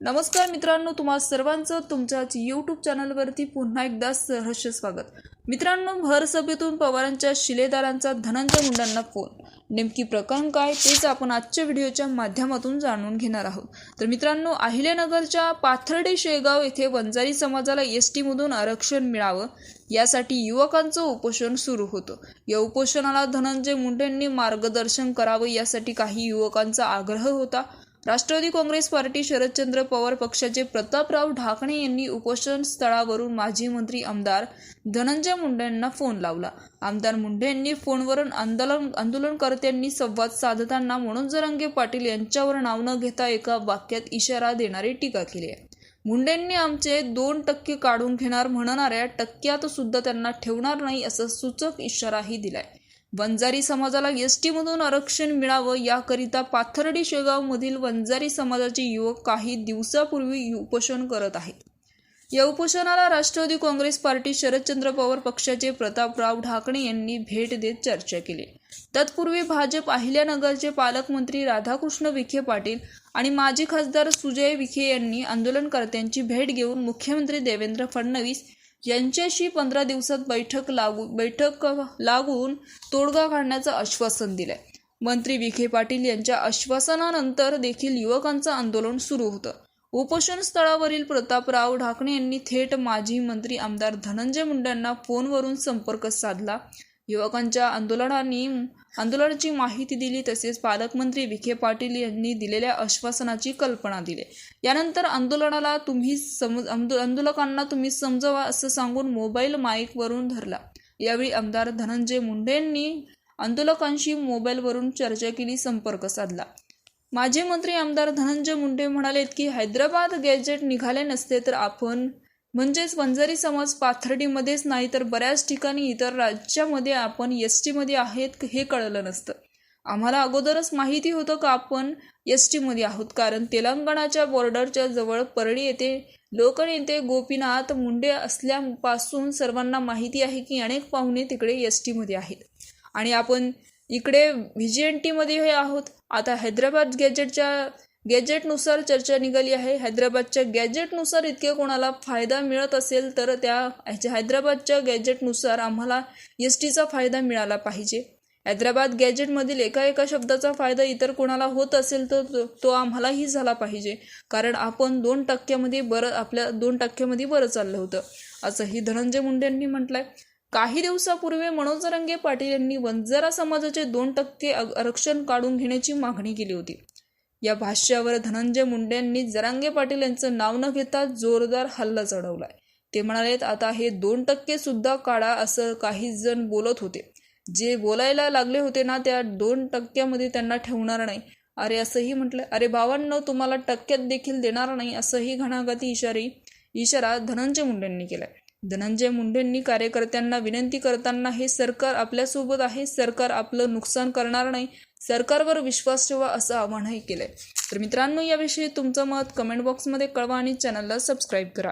नमस्कार मित्रांनो तुम्हा सर्वांचं तुमच्याच यूट्यूब चॅनलवरती पुन्हा एकदा सहर्ष स्वागत. मित्रांनो भर सभेतून पवारांच्या शिलेदारांचा धनंजय मुंडांना फोन. नेमकी प्रकरण काय तेच आपण आजच्या व्हिडिओच्या माध्यमातून जाणून घेणार आहोत. तर मित्रांनो अहिल्यानगरच्या पाथर्डे शेगाव येथे वंजारी समाजाला एस टीमधून आरक्षण मिळावं यासाठी युवकांचं उपोषण सुरू होतं. या उपोषणाला धनंजय मुंडेंनी मार्गदर्शन करावं यासाठी काही युवकांचा आग्रह होता. राष्ट्रवादी काँग्रेस पार्टी शरदचंद्र पवार पक्षाचे प्रतापराव ढाकणे यांनी उपोषण स्थळावरून माजी मंत्री आमदार धनंजय मुंडेंना फोन लावला. आमदार मुंडे यांनी फोनवरून आंदोलन आंदोलनकर्त्यांनी संवाद साधताना म्हणून जरंगे पाटील यांच्यावर नाव न घेता एका वाक्यात इशारा देणारी टीका केली आहे. मुंडेंनी आमचे दोन टक्के काढून घेणार म्हणणाऱ्या टक्क्यात सुद्धा त्यांना ठेवणार नाही असा सूचक इशाराही दिलाय. वंजारी समाजाला एस टीमधून आरक्षण मिळावं याकरिता पाथर्डी शेगावमधील वंजारी समाजाचे युवक काही दिवसापूर्वी उपोषण करत आहेत. या उपोषणाला राष्ट्रवादी काँग्रेस पार्टी शरदचंद्र पवार पक्षाचे प्रतापराव ढाकणे यांनी भेट देत चर्चा केली. तत्पूर्वी भाजप अहिल्यानगरचे पालकमंत्री राधाकृष्ण विखे पाटील आणि माजी खासदार सुजय विखे यांनी आंदोलनकर्त्यांची भेट घेऊन मुख्यमंत्री देवेंद्र फडणवीस यांच्याशी पंधरा दिवसात बैठक लागू बैठक लागून तोडगा काढण्याचं आश्वासन दिलंय. मंत्री विखे पाटील यांच्या आश्वासनानंतर देखील युवकांचं आंदोलन सुरू होतं. उपोषण स्थळावरील प्रतापराव ढाकणे यांनी थेट माजी मंत्री आमदार धनंजय मुंडेंना फोनवरून संपर्क साधला. युवकांच्या आंदोलनांनी आंदोलनाची माहिती दिली तसेच पालकमंत्री विखे पाटील यांनी दिलेल्या आश्वासनाची कल्पना दिली. यानंतर आंदोलनाला तुम्ही समज आंदोलकांना तुम्ही समजवा असं सांगून मोबाईल माईकवरून धरला. यावेळी आमदार धनंजय मुंडे यांनी आंदोलकांशी मोबाईलवरून चर्चा केली संपर्क साधला. माजी मंत्री आमदार धनंजय मुंडे म्हणालेत की हैदराबाद गॅजेट निघाले नसते तर आपण म्हणजेच वंजारी समाज पाथर्डीमध्येच नाही तर बऱ्याच ठिकाणी इतर राज्यामध्ये आपण एस टीमध्ये आहेत हे कळलं नसतं. आम्हाला अगोदरच माहिती होतं का आपण एस टीमध्ये आहोत? कारण तेलंगणाच्या बॉर्डरच्या जवळ परळी येथे लोकनेते गोपीनाथ मुंडे असल्यापासून सर्वांना माहिती आहे की अनेक पाहुणे तिकडे एस टीमध्ये आहेत. आणि आपण इकडे व्ही जी एन टीमध्ये हे आहोत. आता हैदराबाद गॅजेटच्या गॅजेटनुसार चर्चा निघाली आहे. हैदराबादच्या गॅजेटनुसार इतके कोणाला फायदा मिळत असेल तर त्या ह्याच्या हैदराबादच्या गॅजेटनुसार आम्हाला एस टीचा फायदा मिळाला पाहिजे. हैदराबाद गॅजेटमधील एका एका शब्दाचा फायदा इतर कोणाला होत असेल तर तो, तो आम्हालाही झाला पाहिजे. कारण आपण दोन टक्क्यामध्ये बरं आपल्या दोन टक्क्यामध्ये बरं चाललं होतं. असंही धनंजय मुंडे यांनी म्हटलंय. काही दिवसापूर्वी मनोज रंगे पाटील यांनी वंजारा समाजाचे दोन टक्के आरक्षण काढून घेण्याची मागणी केली होती. या भाष्यावर धनंजय मुंडेंनी जरांगे पाटील यांचं नाव न घेता जोरदार हल्ला चढवलाय. ते म्हणालेत आता हे दोन टक्के सुद्धा काढा असं काही जण बोलत होते. जे बोलायला लागले होते ना त्या दोन टक्क्यामध्ये त्यांना ठेवणार नाही. अरे असंही म्हटलं अरे भावांनो तुम्हाला टक्क्यात देखील देणार नाही असंही घणाघाती इशारी इशारा धनंजय मुंडेंनी केलाय. धनंजय मुंडेंनी कार्यकर्त्यांना विनंती करताना हे सरकार आपल्यासोबत आहे सरकार आपलं नुकसान करणार नाही सरकारवर विश्वास ठेवा असं आवाहनही केलंय. तर मित्रांनो याविषयी तुमचं मत कमेंट बॉक्समध्ये कळवा आणि चॅनलला सबस्क्राईब करा.